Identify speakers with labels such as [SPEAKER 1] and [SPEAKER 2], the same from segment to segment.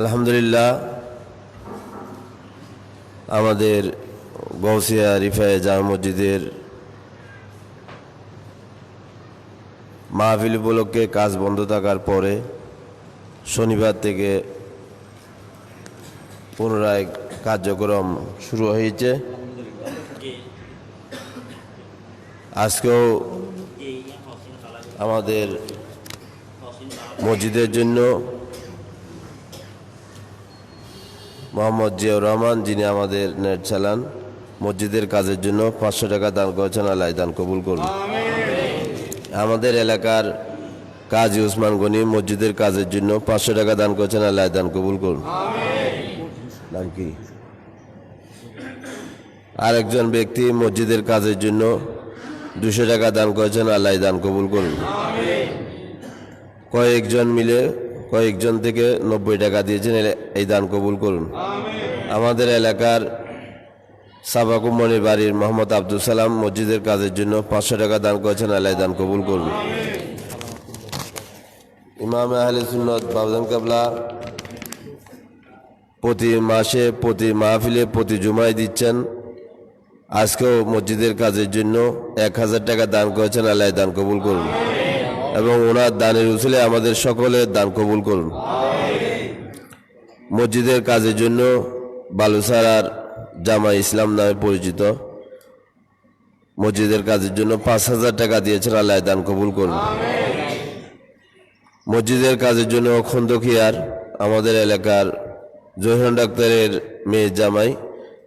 [SPEAKER 1] আলহামদুলিল্লাহ, আমাদের গৌসিয়া রিফায়ে জামা মসজিদের মাহফিল উপলক্ষে কাজ বন্ধ থাকার পরে শনিবার থেকে পুনরায় কার্যক্রম শুরু হয়েছে। আজকেও আমাদের মসজিদের জন্য মোহাম্মদ জিয়াউর রহমান যিনি আমাদের নেট চালান মসজিদের কাজের জন্য পাঁচশো টাকা দান করেছেন আল্লাহ দান কবুল করুন। আমাদের এলাকার কাজী উসমান গনি মসজিদের কাজের জন্য পাঁচশো টাকা দান করেছেন আল্লাহ দান কবুল করুন। নাম কি? আরেকজন ব্যক্তি মসজিদের কাজের জন্য দুশো টাকা দান করেছেন আল্লাহ দান কবুল করুন। কয়েকজন মিলে কয়েকজন থেকে নব্বই টাকা দিয়েছেন এই দান কবুল করুন। আমাদের এলাকার সাবাকুমণির বাড়ির মোহাম্মদ আব্দুল সালাম মসজিদের কাজের জন্য পাঁচশো টাকা দান করেছেন, আল্লাহ দান কবুল করুন। ইমাম আহলে সুন্নত বাবদান কাবলা প্রতি মাসে, প্রতি মাহফিলে, প্রতি জুমায় দিচ্ছেন। আজকেও মসজিদের কাজের জন্য এক হাজার টাকা দান করেছেন, আল্লাহ দান কবুল করুন। এবং ওনার দানের উসুলে আমাদের সকলের দান কবুল করুন। মসজিদের কাজের জন্য বালুসারার জামা ইসলাম নামে পরিচিত। মসজিদের কাজের জন্য পাঁচ হাজার টাকা দিয়েছেন আল্লাহ দান কবুল করুন। মসজিদের কাজের জন্য খন্দকিয়ার আমাদের এলাকার জহিরন ডাক্তারের মেয়ে জামাই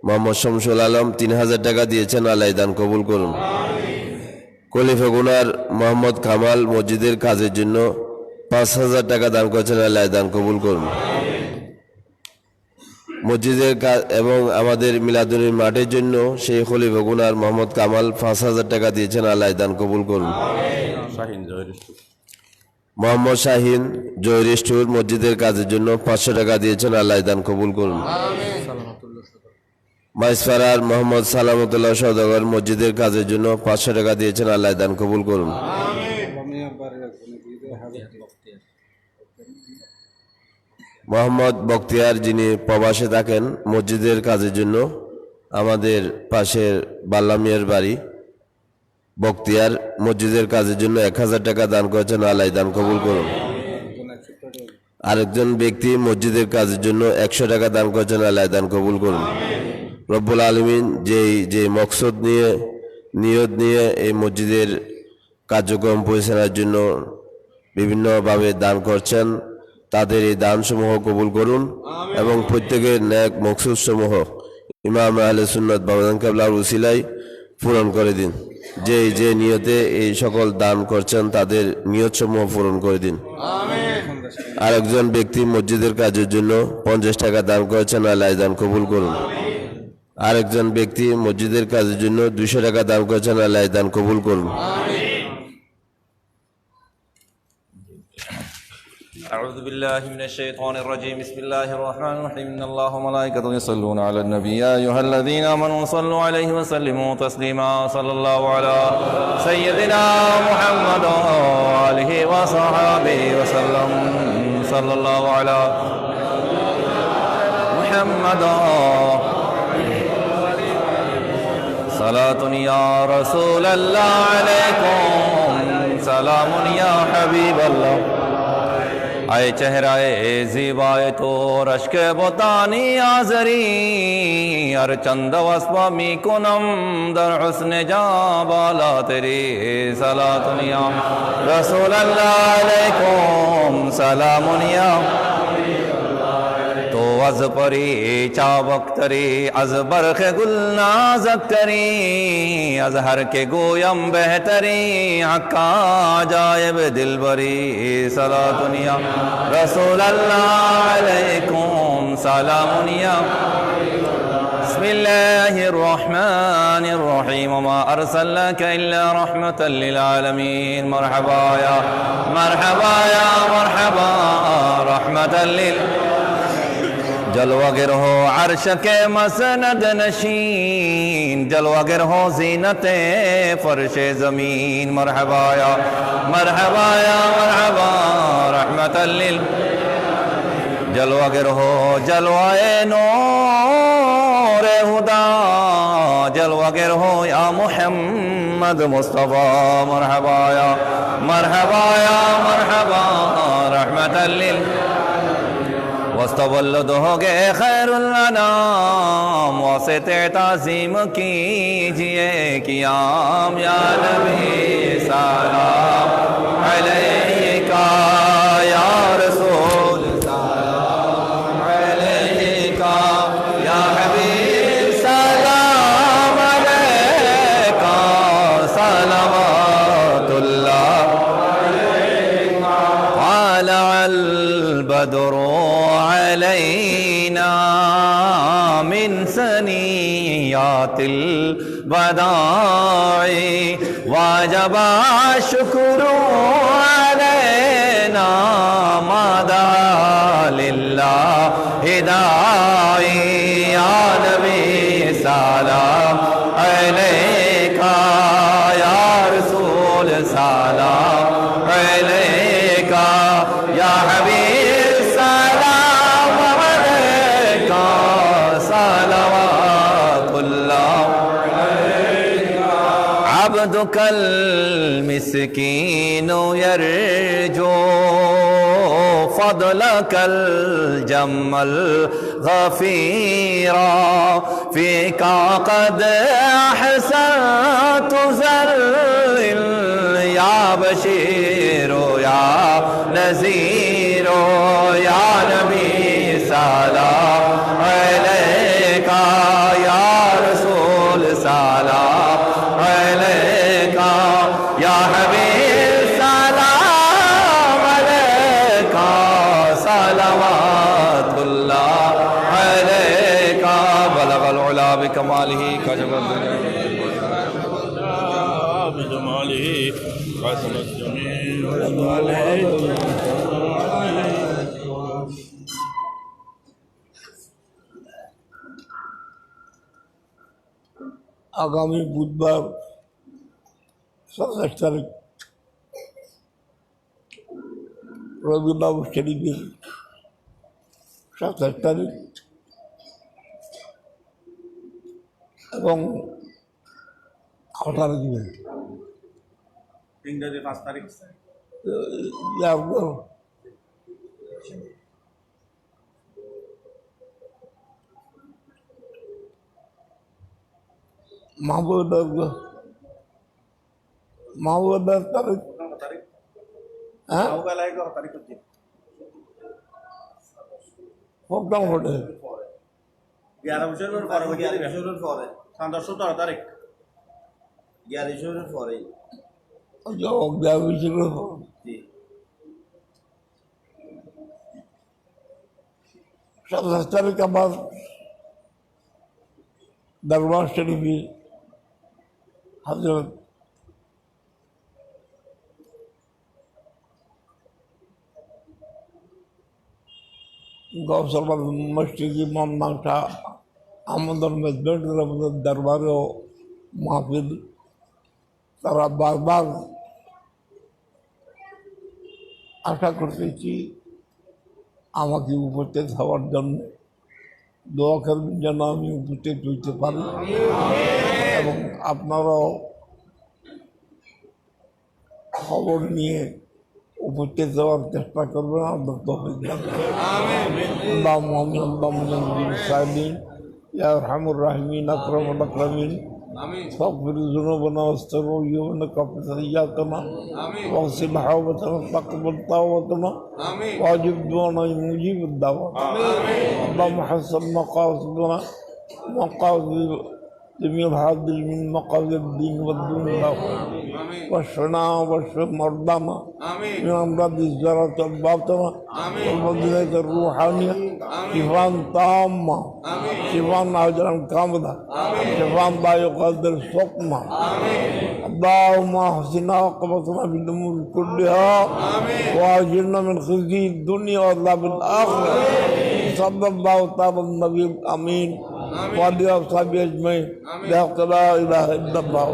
[SPEAKER 1] মোহাম্মদ শামসুল আলম তিন হাজার টাকা দিয়েছেন আল্লাহ দান কবুল করুন। কলিফাগুনার মোহাম্মদ কামাল মসজিদের কাজের জন্য পাঁচ হাজার টাকা দান করেছেন আল্লাহ দান কবুল করুন। মসজিদের কাজ এবং আমাদের মিলাদুনের মাঠের জন্য সেই খলিফাগুনার মোহাম্মদ কামাল পাঁচ হাজার টাকা দিয়েছেন আল্লাহ দান কবুল করুন। মোহাম্মদ শাহিন জয়রিষ্টুর মসজিদের কাজের জন্য পাঁচশো টাকা দিয়েছেন আল্লাহ দান কবুল করুন। মাইসপাড়ার মোহাম্মদ সালামতুল্লাহ সৌদাগর মসজিদের কাজের জন্য পাঁচশো টাকা দিয়েছেন, আল্লাহ দান কবুল করুন। মোহাম্মদ বখতিয়ার যিনি প্রবাসে থাকেন, মসজিদের কাজের জন্য আমাদের পাশের বাল্লামিয়ার বাড়ি, বখতিয়ার মসজিদের কাজের জন্য এক হাজার টাকা দান করেছেন, আল্লাহ দান কবুল করুন। আরেকজন ব্যক্তি মসজিদের কাজের জন্য একশো টাকা দান করেছেন, আল্লাহ দান কবুল করুন। রব্বুল আলমিন যেই যে মকসদ নিয়ে নিয়ত নিয়ে এই মসজিদের কার্যক্রম পরিচালনার জন্য বিভিন্নভাবে দান করছেন তাদের এই দানসমূহ কবুল করুন এবং প্রত্যেকের ন্যাক মকসুদ সমূহ ইমাম আহলে সুন্নত বাবাদান কাবলার উসিলাই পূরণ করে দিন। যে যে নিয়তে এই সকল দান করছেন তাদের নিয়ত সমূহ পূরণ করে দিন। আরেকজন ব্যক্তি মসজিদের কাজের জন্য পঞ্চাশ টাকা দান করেছেন আল্লাহ দান কবুল করুন। আরেকজন ব্যক্তি মসজিদের কাজের জন্য দুশো টাকা দান করেছেন আল্লাহ দান কবুল করুন
[SPEAKER 2] أعوذ بالله من الشيطان الرجيم بسم الله الرحمن الرحيم إن الله وملائكته يصلون على النبي يا أيها الذين آمنوا صلوا عليه وسلموا تسليما صلى الله على سيدنا محمد وآله وصحبه وسلم صلى الله على محمد صلاة يا رسول الله عليكم. سلام يا حبيب الله. آئے چہرائے زیبائے تو رشک بطانی آزری. ار چند وسبا می کنم در حسن جا بالا تیری صلاة یا رسول اللہ علیکم. سلام یا از پری چابک تری از برخ گل نازک تری از ہر کے گویم بہتری حقا جائب دل بری سلا دنیا رسول اللہ علیکم سلام بسم الله الرحمن الرحيم وما أرسلناك إلا رحمة للعالمين مرحبا يا مرحبا يا مرحبا رحمة لل जलवागर हो अर्श के मसनद नशीन जलवागर हो जीनत फर्श जमीन मरहबाया मरहबाया मरहबा रहमत जलवागर हो जलवाए नो रे हुदा जलवागर हो या मोहम्मद मुस्तफ़ा मरहबाया मरहबाया मरहबा रहमत मरहबा रहमतल लिल वस्तवल्लद हो गए खैरुल्लानाम वास्ते ताजीम कीजिए कियाम या नबी सलाम अलैका या الوداع وجب الشكر علينا ما دعا لله داعي يا نبي سلام عبدك المسكين يرجو فضلك الجم الغفيرا فيك قد أحسنت زل يا بشير يا نذير يا نبي سلام. بكماله كشف الدنيا
[SPEAKER 3] بجماله قسم الجميع
[SPEAKER 4] আগামী বুধবার সাতাশ তারিখ রবিবাবু শরীফের সাতাশ তারিখ এবং আঠারো দিনে
[SPEAKER 3] ইংরেজি পাঁচ তারিখ?
[SPEAKER 4] মাহবুবের মাহবুবের তারিখ
[SPEAKER 3] তারিখ।
[SPEAKER 4] হ্যাঁ? প্রোগ্রাম
[SPEAKER 3] পরে। সন্ধ্যা সতেরো তারিখ।
[SPEAKER 4] সাতাশ তারিখ আমার দরবার শরীফে হজরত গৌসলমান মসজিদ ইমাম নাংটা আমাদের মেজবেন্টের আমাদের দরবারেও মাহফিল তারা বারবার আশা করতেছি আমাকে উপস্থিত হওয়ার জন্য দোয়া করবেন যেন আমি উপস্থিত হইতে পারি। এবং আপনারাও খবর নিয়ে উপস্থিত হওয়ার চেষ্টা করবেন। আপনার তো হয়ে যাবে আল্লাহ মোহাম্মদ সাহেবিন يا أرحم الراحمين أكرم الأكرمين فاغفر ذنوبنا واستر عيوبنا كفر سيئاتنا واغسل حوبتنا تقبل طاوتنا واجب دعانا مجيب الدعوة اللهم حسن مقاصدنا مقاصد جميع الحاضر من مقاصد الدين والدنيا واشفنا واشف مرضانا من أمراض الزراعة الباطنة والمدينة الروحانية شفاء تامه شفاء عاجلا كاملا شفاء لا يقدر سقما اللهم احسنا عاقبتنا في الامور كلها واجرنا من خزي الدنيا وعذاب الاخره صلى الله تعالى على النبي الامين وعلى اصحابه اجمعين لا اله الا الله